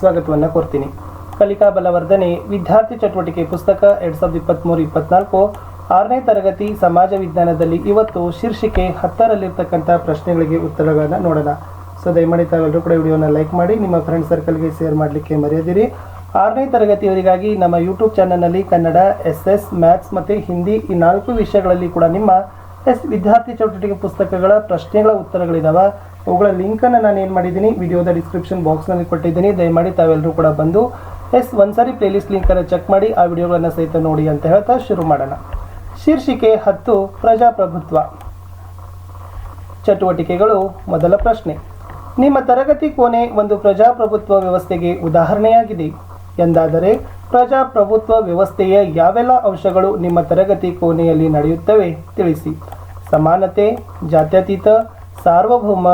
ಸ್ವಾಗತವನ್ನು ಕೊಡ್ತೀನಿ. ಕಲಿಕಾ ಬಲವರ್ಧನೆ, ವಿದ್ಯಾರ್ಥಿ ಚಟುವಟಿಕೆ ಪುಸ್ತಕ ಎರಡ್ ಸಾವಿರದ ಇಪ್ಪತ್ತ್ಮೂರು ಇಪ್ಪತ್ನಾಲ್ಕು, ಆರನೇ ತರಗತಿ ಸಮಾಜ ವಿಜ್ಞಾನದಲ್ಲಿ ಇವತ್ತು ಶೀರ್ಷಿಕೆ ಹತ್ತರಲ್ಲಿರ್ತಕ್ಕಂಥ ಪ್ರಶ್ನೆಗಳಿಗೆ ಉತ್ತರಗಳನ್ನು ನೋಡೋಣ. ಸೊ, ದಯಮಾಡಿ ತಾವೆಲ್ಲರೂ ಕೂಡ ವಿಡಿಯೋನ ಲೈಕ್ ಮಾಡಿ, ನಿಮ್ಮ ಫ್ರೆಂಡ್ ಸರ್ಕಲ್ಗೆ ಶೇರ್ ಮಾಡಲಿಕ್ಕೆ ಮರೆಯದಿರಿ. ಆರನೇ ತರಗತಿಯವರಿಗಾಗಿ ನಮ್ಮ ಯೂಟ್ಯೂಬ್ ಚಾನಲ್ನಲ್ಲಿ ಕನ್ನಡ ಎಸ್ ಎಸ್ ಮ್ಯಾಥ್ಸ್ ಮತ್ತು ಹಿಂದಿ ಈ ನಾಲ್ಕು ವಿಷಯಗಳಲ್ಲಿ ಕೂಡ ನಿಮ್ಮ ಎಸ್ ವಿದ್ಯಾರ್ಥಿ ಚಟುವಟಿಕೆ ಪುಸ್ತಕಗಳ ಪ್ರಶ್ನೆಗಳ ಉತ್ತರಗಳಿದಾವೆ. ಅವುಗಳ ಲಿಂಕನ್ನು ನಾನು ಏನು ಮಾಡಿದ್ದೀನಿ? ವಿಡಿಯೋದ ಡಿಸ್ಕ್ರಿಪ್ಷನ್ ಬಾಕ್ಸ್ನಲ್ಲಿ ಕೊಟ್ಟಿದ್ದೀನಿ. ದಯಮಾಡಿ ತಾವೆಲ್ಲರೂ ಕೂಡ ಬಂದು ಎಸ್ ಒಂದ್ಸರಿ ಪ್ಲೇಲಿಸ್ಟ್ ಲಿಂಕನ್ನು ಚೆಕ್ ಮಾಡಿ, ಆ ವಿಡಿಯೋಗಳನ್ನು ಸಹಿತ ನೋಡಿ ಅಂತ ಹೇಳ್ತಾ ಶುರು ಮಾಡೋಣ. ಶೀರ್ಷಿಕೆ ಹತ್ತು, ಪ್ರಜಾಪ್ರಭುತ್ವ. ಚಟುವಟಿಕೆಗಳು, ಮೊದಲ ಪ್ರಶ್ನೆ. ನಿಮ್ಮ ತರಗತಿ ಕೋಣೆ ಒಂದು ಪ್ರಜಾಪ್ರಭುತ್ವ ವ್ಯವಸ್ಥೆಗೆ ಉದಾಹರಣೆಯಾಗಿದೆ. ಎಂದಾದರೆ, ಪ್ರಜಾಪ್ರಭುತ್ವ ವ್ಯವಸ್ಥೆಯ ಯಾವೆಲ್ಲ ಅಂಶಗಳು ನಿಮ್ಮ ತರಗತಿ ಕೋಣೆಯಲ್ಲಿ ನಡೆಯುತ್ತವೆ? ತಿಳಿಸಿ. ಸಮಾನತೆ, ಜಾತ್ಯತೀತ ಸಾರ್ವಭೌಮ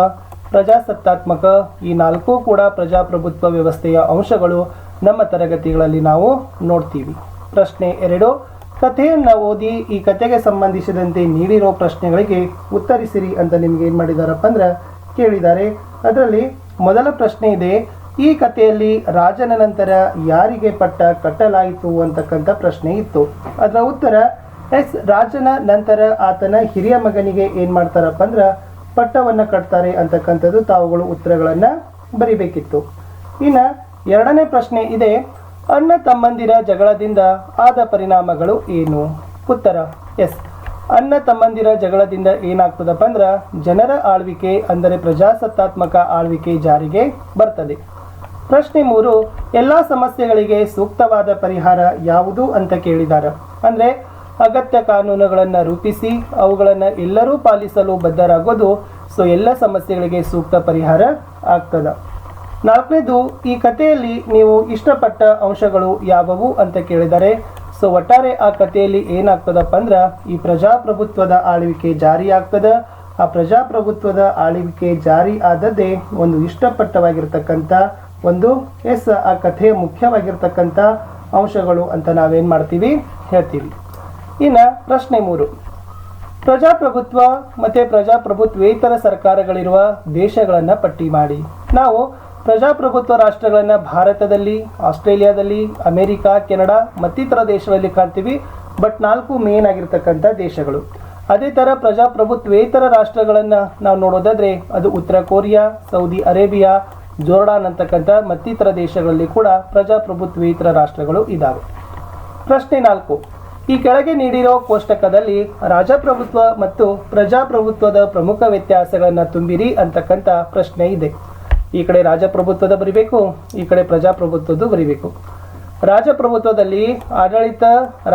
ಪ್ರಜಾಸತ್ತಾತ್ಮಕ ಈ ನಾಲ್ಕು ಕೂಡ ಪ್ರಜಾಪ್ರಭುತ್ವ ವ್ಯವಸ್ಥೆಯ ಅಂಶಗಳು ನಮ್ಮ ತರಗತಿಗಳಲ್ಲಿ ನಾವು ನೋಡ್ತೀವಿ. ಪ್ರಶ್ನೆ ಎರಡು, ಕಥೆಯನ್ನು ಓದಿ ಈ ಕಥೆಗೆ ಸಂಬಂಧಿಸಿದಂತೆ ನೀಡಿರೋ ಪ್ರಶ್ನೆಗಳಿಗೆ ಉತ್ತರಿಸಿರಿ ಅಂತ ನಿಮ್ಗೆ ಏನು ಮಾಡಿದಾರಪ್ಪ ಅಂದ್ರೆ ಕೇಳಿದ್ದಾರೆ. ಅದರಲ್ಲಿ ಮೊದಲ ಪ್ರಶ್ನೆ ಇದೆ, ಈ ಕಥೆಯಲ್ಲಿ ರಾಜನ ನಂತರ ಯಾರಿಗೆ ಪಟ್ಟ ಕಟ್ಟಲಾಯಿತು ಅಂತಕ್ಕಂಥ ಪ್ರಶ್ನೆ ಇತ್ತು. ಅದರ ಉತ್ತರ, ಎಸ್ ರಾಜನ ನಂತರ ಆತನ ಹಿರಿಯ ಮಗನಿಗೆ ಏನು ಮಾಡ್ತಾರಪ್ಪ ಅಂದ್ರೆ ಪಟ್ಟವನ್ನು ಕಟ್ತಾರೆ ಅಂತಕ್ಕಂಥದ್ದು ತಾವುಗಳು ಉತ್ತರಗಳನ್ನು ಬರಿಬೇಕಿತ್ತು. ಇನ್ನು ಎರಡನೇ ಪ್ರಶ್ನೆ ಇದೆ, ಅಣ್ಣ ತಮ್ಮಂದಿರ ಜಗಳದಿಂದ ಆದ ಪರಿಣಾಮಗಳು ಏನು? ಉತ್ತರ, ಎಸ್. ಅಣ್ಣ ತಮ್ಮಂದಿರ ಜಗಳದಿಂದ ಏನಾಗ್ತದಪ್ಪ ಅಂದ್ರೆ, ಜನರ ಆಳ್ವಿಕೆ ಅಂದರೆ ಪ್ರಜಾಸತ್ತಾತ್ಮಕ ಆಳ್ವಿಕೆ ಜಾರಿಗೆ ಬರ್ತದೆ. ಪ್ರಶ್ನೆ ಮೂರು, ಎಲ್ಲ ಸಮಸ್ಯೆಗಳಿಗೆ ಸೂಕ್ತವಾದ ಪರಿಹಾರ ಯಾವುದು ಅಂತ ಕೇಳಿದ್ದಾರೆ ಅಂದರೆ ಅಗತ್ಯ ಕಾನೂನುಗಳನ್ನು ರೂಪಿಸಿ ಅವುಗಳನ್ನು ಎಲ್ಲರೂ ಪಾಲಿಸಲು ಬದ್ಧರಾಗೋದು ಸೊ ಎಲ್ಲ ಸಮಸ್ಯೆಗಳಿಗೆ ಸೂಕ್ತ ಪರಿಹಾರ ಆಗ್ತದ. ನಾಲ್ಕನೇದು, ಈ ಕಥೆಯಲ್ಲಿ ನೀವು ಇಷ್ಟಪಟ್ಟ ಅಂಶಗಳು ಯಾವುವು ಅಂತ ಕೇಳಿದರೆ, ಸೊ ಒಟ್ಟಾರೆ ಆ ಕಥೆಯಲ್ಲಿ ಏನಾಗ್ತದಪ್ಪ ಅಂದ್ರೆ, ಈ ಪ್ರಜಾಪ್ರಭುತ್ವದ ಆಳ್ವಿಕೆ ಜಾರಿ ಆಗ್ತದ. ಆ ಪ್ರಜಾಪ್ರಭುತ್ವದ ಆಳ್ವಿಕೆ ಜಾರಿ ಆದದ್ದೇ ಒಂದು ಇಷ್ಟಪಟ್ಟವಾಗಿರ್ತಕ್ಕಂಥ ಒಂದು ಎಸ್ ಆ ಕಥೆಯ ಮುಖ್ಯವಾಗಿರ್ತಕ್ಕಂಥ ಅಂಶಗಳು ಅಂತ ನಾವೇನು ಮಾಡ್ತೀವಿ ಹೇಳ್ತೀವಿ. ಇನ್ನು ಪ್ರಶ್ನೆ ಮೂರು. ಪ್ರಜಾಪ್ರಭುತ್ವ ಮತ್ತು ಪ್ರಜಾಪ್ರಭುತ್ವೇತರ ಸರ್ಕಾರಗಳಿರುವ ದೇಶಗಳನ್ನು ಪಟ್ಟಿ ಮಾಡಿ. ನಾವು ಪ್ರಜಾಪ್ರಭುತ್ವ ರಾಷ್ಟ್ರಗಳನ್ನು ಭಾರತದಲ್ಲಿ, ಆಸ್ಟ್ರೇಲಿಯಾದಲ್ಲಿ, ಅಮೆರಿಕ, ಕೆನಡಾ ಮತ್ತಿತರ ದೇಶಗಳಲ್ಲಿ ಕಾಣ್ತೀವಿ. ಬಟ್ ನಾಲ್ಕು ಮೇನ್ ಆಗಿರ್ತಕ್ಕಂಥ ದೇಶಗಳು. ಅದೇ ಥರ ಪ್ರಜಾಪ್ರಭುತ್ವೇತರ ರಾಷ್ಟ್ರಗಳನ್ನು ನಾವು ನೋಡೋದಾದ್ರೆ ಅದು ಉತ್ತರ ಕೊರಿಯಾ, ಸೌದಿ ಅರೇಬಿಯಾ, ಜೋರ್ಡಾನ್ ಅಂತಕ್ಕಂಥ ಮತ್ತಿತರ ದೇಶಗಳಲ್ಲಿ ಕೂಡ ಪ್ರಜಾಪ್ರಭುತ್ವೇತರ ರಾಷ್ಟ್ರಗಳು ಇದ್ದಾವೆ ಪ್ರಶ್ನೆ ನಾಲ್ಕು. ಈ ಕೆಳಗೆ ನೀಡಿರೋ ಕೋಷ್ಟಕದಲ್ಲಿ ರಾಜಪ್ರಭುತ್ವ ಮತ್ತು ಪ್ರಜಾಪ್ರಭುತ್ವದ ಪ್ರಮುಖ ವ್ಯತ್ಯಾಸಗಳನ್ನು ತುಂಬಿರಿ ಅಂತಕ್ಕಂಥ ಪ್ರಶ್ನೆ ಇದೆ. ಈ ಕಡೆ ರಾಜಪ್ರಭುತ್ವದ ಬರಿಬೇಕು, ಈ ಕಡೆ ಪ್ರಜಾಪ್ರಭುತ್ವದ ಬರಿಬೇಕು. ರಾಜಪ್ರಭುತ್ವದಲ್ಲಿ ಆಡಳಿತ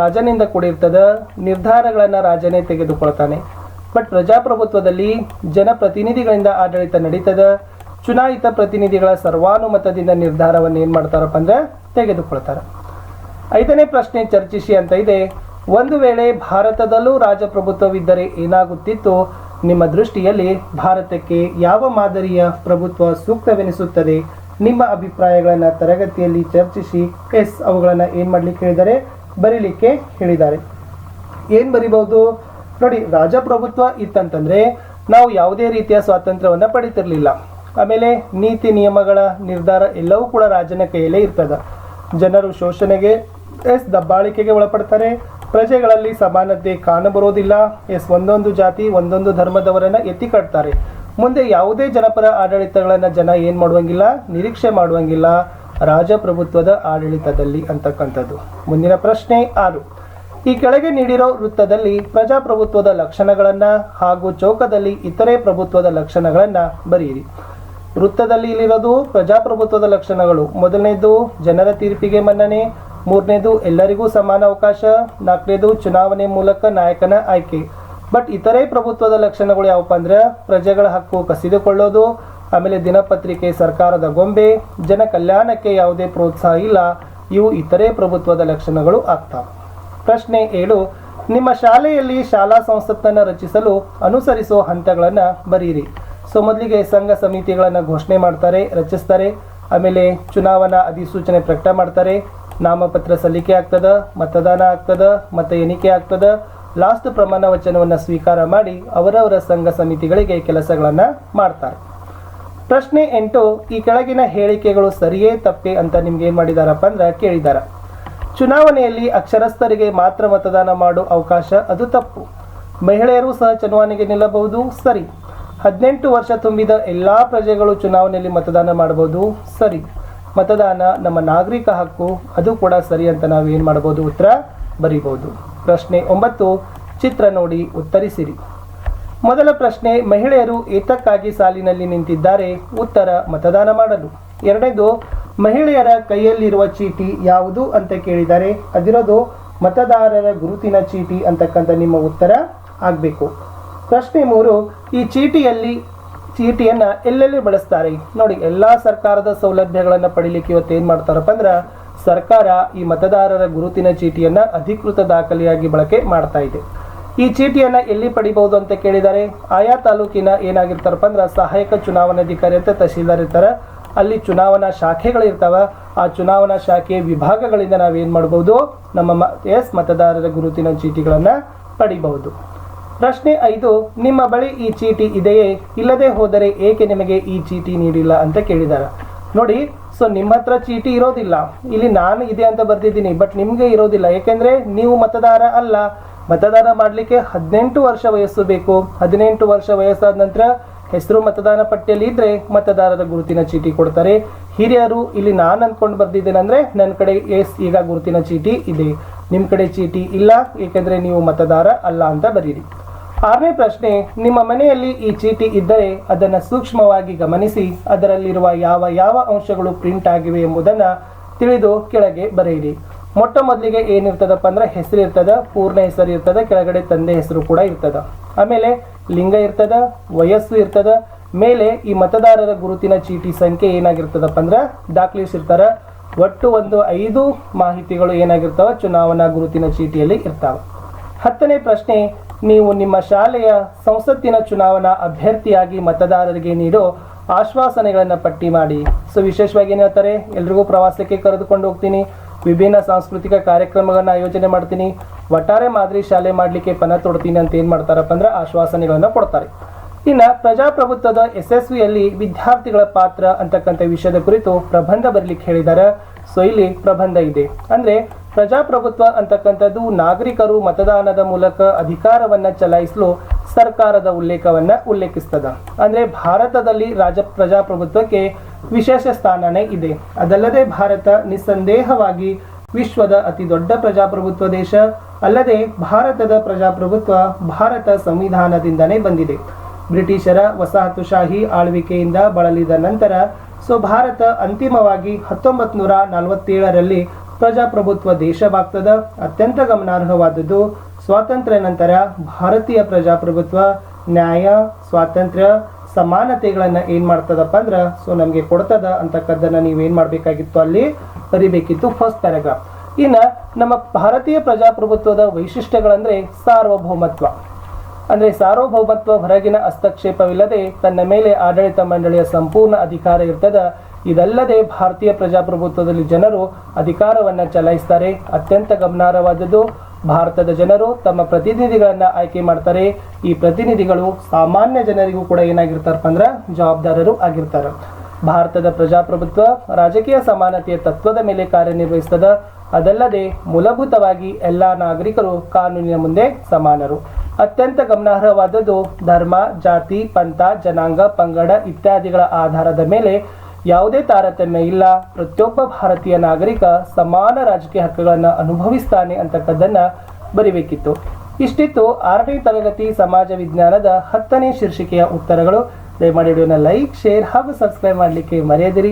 ರಾಜನಿಂದ ಕೂಡಿರ್ತದ ನಿರ್ಧಾರಗಳನ್ನು ರಾಜನೇ ತೆಗೆದುಕೊಳ್ತಾನೆ. ಬಟ್ ಪ್ರಜಾಪ್ರಭುತ್ವದಲ್ಲಿ ಜನಪ್ರತಿನಿಧಿಗಳಿಂದ ಆಡಳಿತ ನಡೀತದ ಚುನಾಯಿತ ಪ್ರತಿನಿಧಿಗಳ ಸರ್ವಾನುಮತದಿಂದ ನಿರ್ಧಾರವನ್ನು ಏನು ಮಾಡ್ತಾರಪ್ಪ ಅಂದ್ರೆ ತೆಗೆದುಕೊಳ್ತಾರೆ. ಐದನೇ ಪ್ರಶ್ನೆ ಚರ್ಚಿಸಿ ಅಂತ ಇದೆ. ಒಂದು ವೇಳೆ ಭಾರತದಲ್ಲೂ ರಾಜಪ್ರಭುತ್ವವಿದ್ದರೆ ಏನಾಗುತ್ತಿತ್ತು? ನಿಮ್ಮ ದೃಷ್ಟಿಯಲ್ಲಿ ಭಾರತಕ್ಕೆ ಯಾವ ಮಾದರಿಯ ಪ್ರಭುತ್ವ ಸೂಕ್ತವೆನಿಸುತ್ತದೆ? ನಿಮ್ಮ ಅಭಿಪ್ರಾಯಗಳನ್ನು ತರಗತಿಯಲ್ಲಿ ಚರ್ಚಿಸಿ, ಎಸ್, ಅವುಗಳನ್ನು ಏನು ಮಾಡಲಿಕ್ಕೆ ಹೇಳಿದ್ದಾರೆ? ಬರೀಲಿಕ್ಕೆ ಹೇಳಿದ್ದಾರೆ. ಏನು ಬರಿಬಹುದು? ನೋಡಿ, ರಾಜಪ್ರಭುತ್ವ ಇತ್ತಂತಂದರೆ ನಾವು ಯಾವುದೇ ರೀತಿಯ ಸ್ವಾತಂತ್ರ್ಯವನ್ನು ಪಡಿತಿರಲಿಲ್ಲ. ಆಮೇಲೆ ನೀತಿ ನಿಯಮಗಳ ನಿರ್ಧಾರ ಎಲ್ಲವೂ ಕೂಡ ರಾಜನ ಕೈಯಲ್ಲೇ ಇರ್ತದೆ. ಜನರು ಶೋಷಣೆಗೆ ಎಸ್ ದಬ್ಬಾಳಿಕೆಗೆ ಒಳಪಡ್ತಾರೆ. ಪ್ರಜೆಗಳಲ್ಲಿ ಸಮಾನತೆ ಕಾಣಬರೋದಿಲ್ಲ. ಎಸ್ ಒಂದೊಂದು ಜಾತಿ, ಒಂದೊಂದು ಧರ್ಮದವರನ್ನ ಎತ್ತಿ ಕಟ್ತಾರೆ ಮುಂದೆ ಯಾವುದೇ ಜನಪರ ಆಡಳಿತಗಳನ್ನು ಜನ ಏನು ಮಾಡುವಂಗಿಲ್ಲ, ನಿರೀಕ್ಷೆ ಮಾಡುವಂಗಿಲ್ಲ. ರಾಜಪ್ರಭುತ್ವದ ಆಡಳಿತದಲ್ಲಿ ಅಂತಕ್ಕಂಥದ್ದು. ಮುಂದಿನ ಪ್ರಶ್ನೆ ಆರು. ಈ ಕೆಳಗೆ ನೀಡಿರೋ ವೃತ್ತದಲ್ಲಿ ಪ್ರಜಾಪ್ರಭುತ್ವದ ಲಕ್ಷಣಗಳನ್ನು ಹಾಗೂ ಚೌಕದಲ್ಲಿ ಇತರೆ ಪ್ರಭುತ್ವದ ಲಕ್ಷಣಗಳನ್ನು ಬರೆಯಿರಿ. ವೃತ್ತದಲ್ಲಿ ಇಲ್ಲಿರೋದು ಪ್ರಜಾಪ್ರಭುತ್ವದ ಲಕ್ಷಣಗಳು. ಮೊದಲನೇದು, ಜನರ ತೀರ್ಪಿಗೆ ಮನ್ನಣೆ. ಮೂರನೇದು, ಎಲ್ಲರಿಗೂ ಸಮಾನ ಅವಕಾಶ. ನಾಲ್ಕನೇದು, ಚುನಾವಣೆ ಮೂಲಕ ನಾಯಕನ ಆಯ್ಕೆ. ಬಟ್ ಇತರೆ ಪ್ರಭುತ್ವದ ಲಕ್ಷಣಗಳು ಯಾವಪ್ಪ ಅಂದ್ರೆ, ಪ್ರಜೆಗಳ ಹಕ್ಕು ಕಸಿದುಕೊಳ್ಳೋದು, ಆಮೇಲೆ ದಿನಪತ್ರಿಕೆ, ಸರ್ಕಾರದ ಗೊಂಬೆ ಜನ ಕಲ್ಯಾಣಕ್ಕೆ ಯಾವುದೇ ಪ್ರೋತ್ಸಾಹ ಇಲ್ಲ, ಇವು ಇತರೆ ಪ್ರಭುತ್ವದ ಲಕ್ಷಣಗಳು ಆಗ್ತಾವೆ ಪ್ರಶ್ನೆ ಏಳು, ನಿಮ್ಮ ಶಾಲೆಯಲ್ಲಿ ಶಾಲಾ ಸಂಸತ್ತನ್ನು ರಚಿಸಲು ಅನುಸರಿಸುವ ಹಂತಗಳನ್ನು ಬರೀರಿ. ಸೊ, ಮೊದಲಿಗೆ ಸಂಘ ಸಮಿತಿಗಳನ್ನು ಘೋಷಣೆ ಮಾಡ್ತಾರೆ, ರಚಿಸ್ತಾರೆ, ಆಮೇಲೆ ಚುನಾವಣಾ ಅಧಿಸೂಚನೆ ಪ್ರಕಟ ಮಾಡ್ತಾರೆ ನಾಮಪತ್ರ ಸಲ್ಲಿಕೆ ಆಗ್ತದ, ಮತದಾನ ಆಗ್ತದ, ಮತ ಎಣಿಕೆ ಆಗ್ತದ. ಲಾಸ್ಟ್ ಪ್ರಮಾಣ ವಚನವನ್ನು ಸ್ವೀಕಾರ ಮಾಡಿ ಅವರವರ ಸಂಘ ಸಮಿತಿಗಳಿಗೆ ಕೆಲಸಗಳನ್ನು ಮಾಡ್ತಾರೆ. ಪ್ರಶ್ನೆ ಎಂಟು, ಈ ಕೆಳಗಿನ ಹೇಳಿಕೆಗಳು ಸರಿಯೇ ತಪ್ಪೇ ಅಂತ ನಿಮ್ಗೆ ಏನು ಮಾಡಿದಾರಪ್ಪ ಅಂದ್ರೆ ಕೇಳಿದಾರ. ಚುನಾವಣೆಯಲ್ಲಿ ಅಕ್ಷರಸ್ಥರಿಗೆ ಮಾತ್ರ ಮತದಾನ ಮಾಡೋ ಅವಕಾಶ ಅದು ತಪ್ಪು. ಮಹಿಳೆಯರು ಸಹ ಚುನಾವಣೆಗೆ ನಿಲ್ಲಬಹುದು, ಸರಿ. ಹದಿನೆಂಟು ವರ್ಷ ತುಂಬಿದ ಎಲ್ಲಾ ಪ್ರಜೆಗಳು ಚುನಾವಣೆಯಲ್ಲಿ ಮತದಾನ ಮಾಡಬಹುದು, ಸರಿ. ಮತದಾನ ನಮ್ಮ ನಾಗರಿಕ ಹಕ್ಕು, ಅದು ಕೂಡ ಸರಿ ಅಂತ ನಾವು ಏನು ಮಾಡಬಹುದು ಉತ್ತರ ಬರೀಬಹುದು ಪ್ರಶ್ನೆ ಒಂಬತ್ತು, ಚಿತ್ರ ನೋಡಿ ಉತ್ತರಿಸಿರಿ. ಮೊದಲ ಪ್ರಶ್ನೆ, ಮಹಿಳೆಯರು ಏತಕ್ಕಾಗಿ ಸಾಲಿನಲ್ಲಿ ನಿಂತಿದ್ದಾರೆ? ಉತ್ತರ, ಮತದಾನ ಮಾಡಲು. ಎರಡನೇದು, ಮಹಿಳೆಯರ ಕೈಯಲ್ಲಿರುವ ಚೀಟಿ ಯಾವುದು ಅಂತ ಕೇಳಿದರೆ ಅದಿರೋದು ಮತದಾರರ ಗುರುತಿನ ಚೀಟಿ ಅಂತಕ್ಕಂಥ ನಿಮ್ಮ ಉತ್ತರ ಆಗಬೇಕು. ಪ್ರಶ್ನೆ ಮೂರು, ಈ ಚೀಟಿಯಲ್ಲಿ ಚೀಟಿಯನ್ನ ಎಲ್ಲೆಲ್ಲಿ ಬಳಸ್ತಾರೆ? ನೋಡಿ, ಎಲ್ಲ ಸರ್ಕಾರದ ಸೌಲಭ್ಯಗಳನ್ನು ಪಡಿಲಿಕ್ಕೆ ಇವತ್ತು ಏನು ಮಾಡ್ತಾರಪ್ಪ ಅಂದ್ರೆ, ಸರ್ಕಾರ ಈ ಮತದಾರರ ಗುರುತಿನ ಚೀಟಿಯನ್ನು ಅಧಿಕೃತ ದಾಖಲೆಯಾಗಿ ಬಳಕೆ ಮಾಡ್ತಾ ಇದೆ. ಈ ಚೀಟಿಯನ್ನು ಎಲ್ಲಿ ಪಡಿಬಹುದು ಅಂತ ಕೇಳಿದ್ದಾರೆ ಆಯಾ ತಾಲೂಕಿನ ಏನಾಗಿರ್ತಾರಪ್ಪ ಅಂದ್ರೆ, ಸಹಾಯಕ ಚುನಾವಣಾಧಿಕಾರಿ ಅಂತ ತಹಶೀಲ್ದಾರ್ ಇರ್ತಾರೆ. ಅಲ್ಲಿ ಚುನಾವಣಾ ಶಾಖೆಗಳು ಇರ್ತಾವ. ಆ ಚುನಾವಣಾ ಶಾಖೆ ವಿಭಾಗಗಳಿಂದ ನಾವೇನು ಮಾಡಬಹುದು? ನಮ್ಮ ಎಸ್ ಮತದಾರರ ಗುರುತಿನ ಚೀಟಿಗಳನ್ನು ಪಡಿಬಹುದು. ಪ್ರಶ್ನೆ ಐದು, ನಿಮ್ಮ ಬಳಿ ಈ ಚೀಟಿ ಇದೆಯೇ? ಇಲ್ಲದೆ ಹೋದರೆ ಏಕೆ ನಿಮಗೆ ಈ ಚೀಟಿ ನೀಡಿಲ್ಲ ಅಂತ ಕೇಳಿದ್ದಾರೆ ನೋಡಿ, ಸೊ ನಿಮ್ಮ ಹತ್ರ ಚೀಟಿ ಇರೋದಿಲ್ಲ. ಇಲ್ಲಿ ನಾನು ಇದೆ ಅಂತ ಬರ್ತಿದ್ದೀನಿ ಬಟ್ ನಿಮಗೆ ಇರೋದಿಲ್ಲ. ಯಾಕೆಂದ್ರೆ ನೀವು ಮತದಾರ ಅಲ್ಲ. ಮತದಾನ ಮಾಡಲಿಕ್ಕೆ ಹದಿನೆಂಟು ವರ್ಷ ವಯಸ್ಸು ಬೇಕು. ಹದಿನೆಂಟು ವರ್ಷ ವಯಸ್ಸಾದ ನಂತರ ಹೆಸರು ಮತದಾನ ಪಟ್ಟಿಯಲ್ಲಿ ಇದ್ರೆ ಮತದಾರರ ಗುರುತಿನ ಚೀಟಿ ಕೊಡ್ತಾರೆ. ಹಿರಿಯರು, ಇಲ್ಲಿ ನಾನು ಅಂದ್ಕೊಂಡು ಬರ್ದಿದ್ದೇನೆ ಅಂದ್ರೆ ನನ್ನ ಕಡೆ ಎಸ್, ಈಗ ಗುರುತಿನ ಚೀಟಿ ಇದೆ. ನಿಮ್ಮ ಕಡೆ ಚೀಟಿ ಇಲ್ಲ, ಏಕೆಂದರೆ ನೀವು ಮತದಾರ ಅಲ್ಲ ಅಂತ ಬರೀರಿ. ಆರನೇ ಪ್ರಶ್ನೆ, ನಿಮ್ಮ ಮನೆಯಲ್ಲಿ ಈ ಚೀಟಿ ಇದ್ದರೆ ಅದನ್ನು ಸೂಕ್ಷ್ಮವಾಗಿ ಗಮನಿಸಿ, ಅದರಲ್ಲಿರುವ ಯಾವ ಯಾವ ಅಂಶಗಳು ಪ್ರಿಂಟ್ ಆಗಿವೆ ಎಂಬುದನ್ನು ತಿಳಿದು ಕೆಳಗೆ ಬರೆಯಿರಿ. ಮೊಟ್ಟ ಮೊದಲಿಗೆ ಏನಿರ್ತದಪ್ಪ ಅಂದ್ರೆ ಹೆಸರು ಇರ್ತದ, ಪೂರ್ಣ ಹೆಸರು ಇರ್ತದ, ಕೆಳಗಡೆ ತಂದೆ ಹೆಸರು ಕೂಡ ಇರ್ತದ. ಆಮೇಲೆ ಲಿಂಗ ಇರ್ತದ, ವಯಸ್ಸು ಇರ್ತದ, ಮೇಲೆ ಈ ಮತದಾರರ ಗುರುತಿನ ಚೀಟಿ ಸಂಖ್ಯೆ ಏನಾಗಿರ್ತದಪ್ಪ ಅಂದ್ರೆ ದಾಖಲಿಸಿರ್ತಾರ. ಒಟ್ಟು ಒಂದು ಐದು ಮಾಹಿತಿಗಳು ಏನಾಗಿರ್ತಾವ? ಚುನಾವಣಾ ಗುರುತಿನ ಚೀಟಿಯಲ್ಲಿ ಇರ್ತಾವ. ಹತ್ತನೇ ಪ್ರಶ್ನೆ ನೀವು ನಿಮ್ಮ ಶಾಲೆಯ ಸಂಸತ್ತಿನ ಚುನಾವಣಾ ಅಭ್ಯರ್ಥಿಯಾಗಿ ಮತದಾರರಿಗೆ ನೀಡೋ ಆಶ್ವಾಸನೆಗಳನ್ನು ಪಟ್ಟಿ ಮಾಡಿ. ಸೊ, ವಿಶೇಷವಾಗಿ ಏನು ಹೇಳ್ತಾರೆ? ಎಲ್ರಿಗೂ ಪ್ರವಾಸಕ್ಕೆ ಕರೆದುಕೊಂಡು ಹೋಗ್ತೀನಿ. ವಿಭಿನ್ನ ಸಾಂಸ್ಕೃತಿಕ ಕಾರ್ಯಕ್ರಮಗಳನ್ನು ಆಯೋಜನೆ ಮಾಡ್ತೀನಿ. ಒಟ್ಟಾರೆ ಮಾದರಿ ಶಾಲೆ ಮಾಡಲಿಕ್ಕೆ ಪನ ತೊಡ್ತೀನಿ ಅಂತ ಏನು ಮಾಡ್ತಾರಪ್ಪ ಅಂದ್ರೆ ಆಶ್ವಾಸನೆಗಳನ್ನು ಕೊಡ್ತಾರೆ. ಇನ್ನು ಪ್ರಜಾಪ್ರಭುತ್ವದ ಯಶಸ್ವಿಯಲ್ಲಿ ವಿದ್ಯಾರ್ಥಿಗಳ ಪಾತ್ರ ಅಂತಕ್ಕಂಥ ವಿಷಯದ ಕುರಿತು ಪ್ರಬಂಧ ಬರಲಿಕ್ಕೆ ಹೇಳಿದ್ದಾರೆ ಸೊ, ಇಲ್ಲಿ ಪ್ರಬಂಧ ಇದೆ. ಅಂದ್ರೆ ಪ್ರಜಾಪ್ರಭುತ್ವ ಅಂತಕ್ಕಂಥದ್ದು ನಾಗರಿಕರು ಮತದಾನದ ಮೂಲಕ ಅಧಿಕಾರವನ್ನ ಚಲಾಯಿಸಲು ಸರ್ಕಾರದ ಉಲ್ಲೇಖವನ್ನ ಉಲ್ಲೇಖಿಸ್ತದ. ಅಂದ್ರೆ ಭಾರತದಲ್ಲಿ ರಾಜ ಪ್ರಜಾಪ್ರಭುತ್ವಕ್ಕೆ ವಿಶೇಷ ಸ್ಥಾನನೇ ಇದೆ. ಅದಲ್ಲದೆ ಭಾರತ ನಿಸ್ಸಂದೇಹವಾಗಿ ವಿಶ್ವದ ಅತಿ ದೊಡ್ಡ ಪ್ರಜಾಪ್ರಭುತ್ವ ದೇಶ. ಅಲ್ಲದೆ ಭಾರತದ ಪ್ರಜಾಪ್ರಭುತ್ವ ಭಾರತ ಸಂವಿಧಾನದಿಂದನೇ ಬಂದಿದೆ. ಬ್ರಿಟಿಷರ ವಸಾಹತುಶಾಹಿ ಆಳ್ವಿಕೆಯಿಂದ ಬಳಲಿದ ನಂತರ, ಸೊ ಭಾರತ ಅಂತಿಮವಾಗಿ ಹತ್ತೊಂಬತ್ತು ನೂರ ನಲವತ್ತೇಳರಲ್ಲಿ ಪ್ರಜಾಪ್ರಭುತ್ವ ದೇಶವಾಗ್ತದ ಅತ್ಯಂತ ಗಮನಾರ್ಹವಾದದ್ದು ಸ್ವಾತಂತ್ರ್ಯ ನಂತರ ಭಾರತೀಯ ಪ್ರಜಾಪ್ರಭುತ್ವ ನ್ಯಾಯ, ಸ್ವಾತಂತ್ರ್ಯ, ಸಮಾನತೆಗಳನ್ನ ಏನ್ ಮಾಡ್ತದಪ್ಪ ಅಂದ್ರ, ಸೊ ನಮ್ಗೆ ಕೊಡ್ತದ ಅಂತಕ್ಕದ್ದನ್ನ ನೀವೇನ್ ಮಾಡ್ಬೇಕಾಗಿತ್ತು ಅಲ್ಲಿ? ಬರಿಬೇಕಿತ್ತು ಫಸ್ಟ್ ಪ್ಯಾರಾಗ್ರಾಫ್ ಇನ್ನ ನಮ್ಮ ಭಾರತೀಯ ಪ್ರಜಾಪ್ರಭುತ್ವದ ವೈಶಿಷ್ಟ್ಯಗಳಂದ್ರೆ ಸಾರ್ವಭೌಮತ್ವ. ಅಂದ್ರೆ ಸಾರ್ವಭೌಮತ್ವ ಹೊರಗಿನ ಹಸ್ತಕ್ಷೇಪವಿಲ್ಲದೆ ತನ್ನ ಮೇಲೆ ಆಡಳಿತ ಮಂಡಳಿಯ ಸಂಪೂರ್ಣ ಅಧಿಕಾರ ಇರ್ತದ ಇದಲ್ಲದೆ ಭಾರತೀಯ ಪ್ರಜಾಪ್ರಭುತ್ವದಲ್ಲಿ ಜನರು ಅಧಿಕಾರವನ್ನ ಚಲಾಯಿಸ್ತಾರೆ. ಅತ್ಯಂತ ಗಮನಾರ್ಹವಾದದ್ದು ಭಾರತದ ಜನರು ತಮ್ಮ ಪ್ರತಿನಿಧಿಗಳನ್ನು ಆಯ್ಕೆ ಮಾಡ್ತಾರೆ. ಈ ಪ್ರತಿನಿಧಿಗಳು ಸಾಮಾನ್ಯ ಜನರಿಗೂ ಕೂಡ ಏನಾಗಿರ್ತಾರಪ್ಪ ಅಂದ್ರೆ ಜವಾಬ್ದಾರರು ಆಗಿರ್ತಾರೆ. ಭಾರತದ ಪ್ರಜಾಪ್ರಭುತ್ವ ರಾಜಕೀಯ ಸಮಾನತೆಯ ತತ್ವದ ಮೇಲೆ ಕಾರ್ಯನಿರ್ವಹಿಸ್ತದ. ಅದಲ್ಲದೆ ಮೂಲಭೂತವಾಗಿ ಎಲ್ಲ ನಾಗರಿಕರು ಕಾನೂನಿನ ಮುಂದೆ ಸಮಾನರು. ಅತ್ಯಂತ ಗಮನಾರ್ಹವಾದದ್ದು ಧರ್ಮ, ಜಾತಿ, ಪಂಥ, ಜನಾಂಗ, ಪಂಗಡ ಇತ್ಯಾದಿಗಳ ಆಧಾರದ ಮೇಲೆ ಯಾವುದೇ ತಾರತಮ್ಯ ಇಲ್ಲ. ಪ್ರತಿಯೊಬ್ಬ ಭಾರತೀಯ ನಾಗರಿಕ ಸಮಾನ ರಾಜಕೀಯ ಹಕ್ಕುಗಳನ್ನು ಅನುಭವಿಸ್ತಾನೆ ಅಂತಕ್ಕದ್ದನ್ನ ಬರಿಬೇಕಿತ್ತು. ಇಷ್ಟಿತ್ತು ಆರನೇ ತರಗತಿ ಸಮಾಜ ವಿಜ್ಞಾನದ ಹತ್ತನೇ ಶೀರ್ಷಿಕೆಯ ಉತ್ತರಗಳು. ದಯಮಾಡಿ ವಿಡಿಯೋನ ಲೈಕ್, ಶೇರ್ ಹಾಗೂ ಸಬ್ಸ್ಕ್ರೈಬ್ ಮಾಡಲಿಕ್ಕೆ ಮರೆಯದಿರಿ.